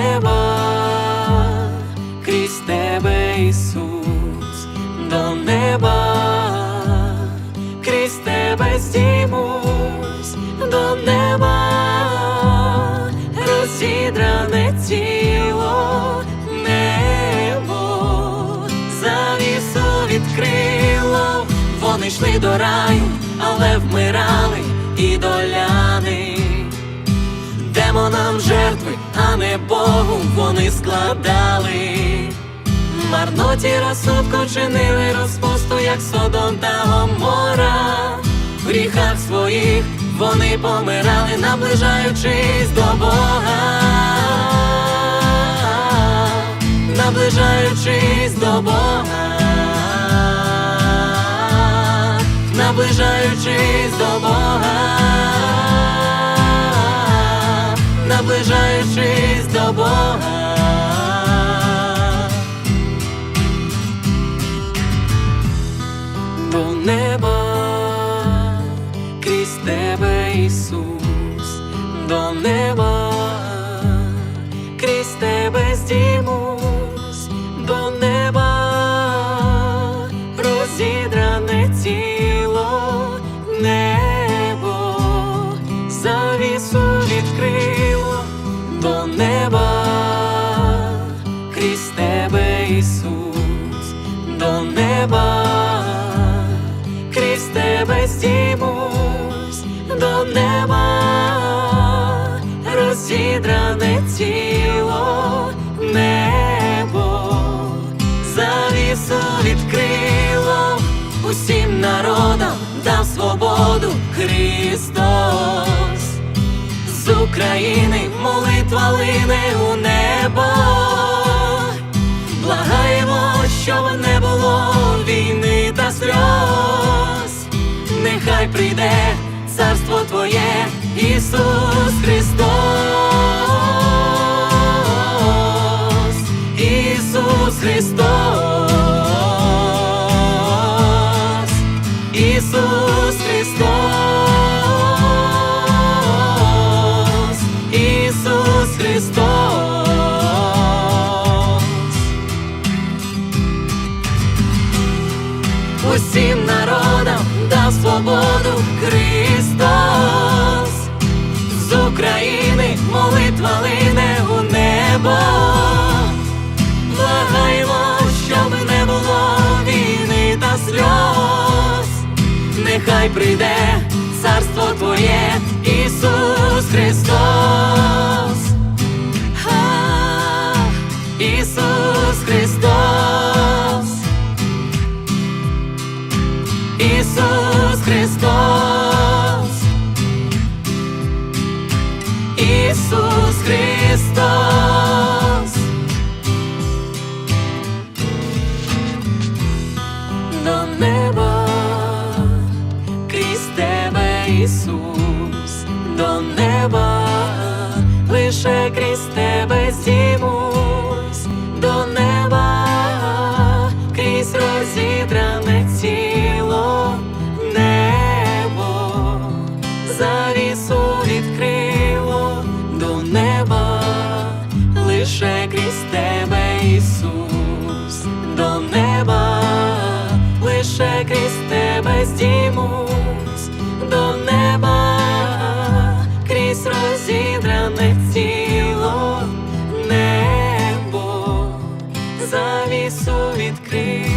неба, крізь тебе, Ісус, до неба, крізь тебе здіймусь, до неба, розідране тіло, небо, завісу відкрило, вони йшли до раю, але вмирали і доляни, демонам же а Богу вони складали. Марноті розсудку чинили розпусту, як Содом та Гомора. В гріхах своїх вони помирали, наближаючись до Бога, наближаючись до Бога, наближаючись до Бога, наближаючись до Бога. до неба, крізь тебе, Ісус, до неба, крізь тебе здіймусь, неба, крізь тебе, Ісус, до неба, крізь тебе здіймусь до неба, розідране тіло, небо, завісу відкрило, усім народам дав свободу Христос України молитва лине у небо. Благаємо, щоб не було війни та сльоз. Нехай прийде царство Твоє, Ісус народу Христос, з України молитва лине у небо, благаємо, щоб не було війни та сльоз, нехай прийде царство Твоє, Ісус Христос, а, Ісус Христос. Ісус Христос. Христос, до неба, крізь тебе, Ісус, до неба, лише крізь тебе зімусь, до неба, крізь розідране тіло, небо, завісу відкрило. До неба лише крізь тебе, Ісус, до неба, лише крізь тебе здіймусь, до неба, крізь розідране тіло, небо, завісу відкрив.